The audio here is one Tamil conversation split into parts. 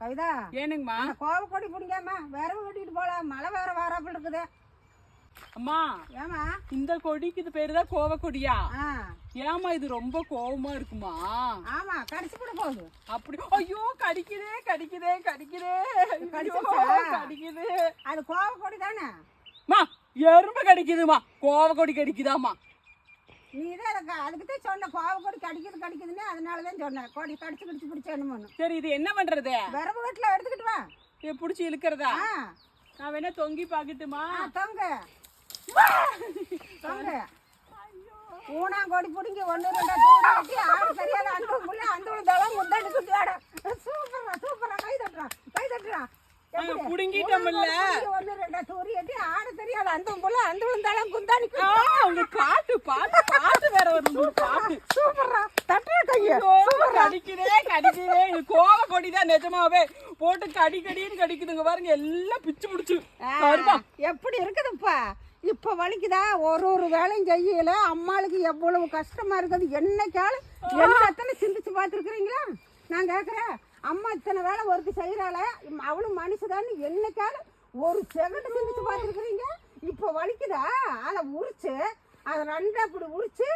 கவிதா ஏனுங்கம்மா கோவக்கொடி பிடிக்காம விரவு வெட்டிட்டு போலாம் மழை வேற வராப்புல இருக்குது. அம்மா ஏமா இந்த கொடிக்கு இது பேரு தான் கோவக்கொடியா? ஏமா இது ரொம்ப கோவமா இருக்குமா? ஆமா கடிச்சு கூட போகுது. அப்படி ஐயோ கடிக்குதே கடிக்குதே கடிக்குதே? கடிக்குது. அது கோவக்கொடி தானே? மா எறும்பு கடிக்குதுமா. கோவக்கொடி கடிக்குதாம்மா நீ தான் அதுக்கு அதுக்கு தான் சொன்ன கோவக்கொடி கடிக்குது கடிக்குதுன்னு அதனால தான் சொன்னேன். கொடி கடிச்சு கடிச்சு பிடிச்சு என்னமோன்னு சரி இது என்ன பண்றது? விரவு வெட்டில் எடுத்துக்கிட்டு வா. இதை பிடிச்சி இழுக்கிறதா? நான் வேணா தொங்கி பாக்கட்டுமா ஆ, தொங்க. தொங்க. ஊனாங்கோடி பிடிங்கி ஒன்று ரெண்டா தூரம் கட்டி ஆடு தெரியாத அந்த புள்ள அந்த முந்தாடி சுத்தி ஆட சூப்பரா சூப்பரா கை தட்டுறான் கை தட்டுறான் புடுங்கிட்டோம்ல. ஒன்று ரெண்டா தூரி கட்டி ஆடு தெரியாத அந்த புள்ள அந்த விழுந்தாலும் குந்தாடி ஆ, உங்க பாட்டு பாட்டு பாட்டு வேற ஒரு உங்களுக்கு பாட்டு சூப்பரா தட்டுற கைய ஐயோ, கடிக்குதே கடிக்குதே இது தான் நிஜமாவே. போட்டு கடி கடின்னு கடிக்குதுங்க பாருங்க எல்லாம் பிச்சு பிடிச்சு எப்படி இருக்குதுப்பா? இப்ப வலிக்குதா? ஒரு ஒரு வேலையும் செய்யல. அம்மாளுக்கு எவ்வளவு கஷ்டமா இருக்குது? என்னைக்காலும் எல்லாத்தனை சிந்திச்சு பார்த்துருக்குறீங்களா? நான் கேட்குறேன் அம்மா இத்தனை வேலை ஒருக்கு செய்கிறாள அவளும் மனுஷதான்னு என்னைக்காலும் ஒரு செகண்ட் சிந்திச்சு பார்த்துருக்குறீங்க? இப்போ வலிக்குதா? அதை உரிச்சு அதை ரெண்டா இப்படி உரிச்சு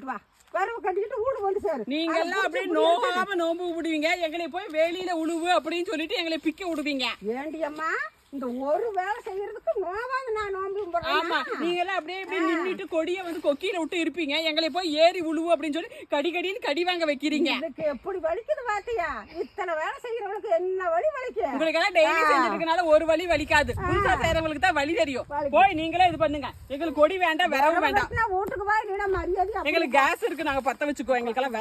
கட்டிக்கிட்டு வா. விரவ கட்டிக்கிட்டு வீடு வந்து சேரு. நீங்க எல்லாம் அப்படியே நோகாம நோம்பு விடுவீங்க எங்களை போய் வெளியில உழுவு அப்படின்னு சொல்லிட்டு எங்களை பிக்க விடுவீங்க. ஏண்டி அம்மா இந்த ஒரு வேலை செய்யறதுக்கு நோவாங்க நான் நோம்பு ஆமா நீங்க எல்லாம் அப்படியே அப்படியே நின்னுட்டு கொடியை வந்து கொக்கியில விட்டு இருப்பீங்க. எங்களை போய் ஏறி உழுவு அப்படின்னு சொல்லி கடி கடின்னு கடி வாங்க வைக்கிறீங்க. இதுக்கு எப்படி வலிக்குது பாத்தியா? இத்தனை வேலை செய்யறவங்களுக்கு என்ன வலி வலிக்கும் உங்களுக்கு எல்லாம் டெய்லி செஞ்சிருக்கனால ஒரு வலி வலிக்காது. புதுசா செய்யறவங்களுக்கு தான் வலி தெரியும். போய் நீங்களே இது பண்ணுங்க. எங்களுக்கு கொடி வேண்டாம் விரவு வேண்டாம். வீட்டுக்கு மரியாதை எங்களுக்கு கேஸ் இருக்கு நாங்க பத்த வச்சுக்கோ எங்களுக்கெல்லாம்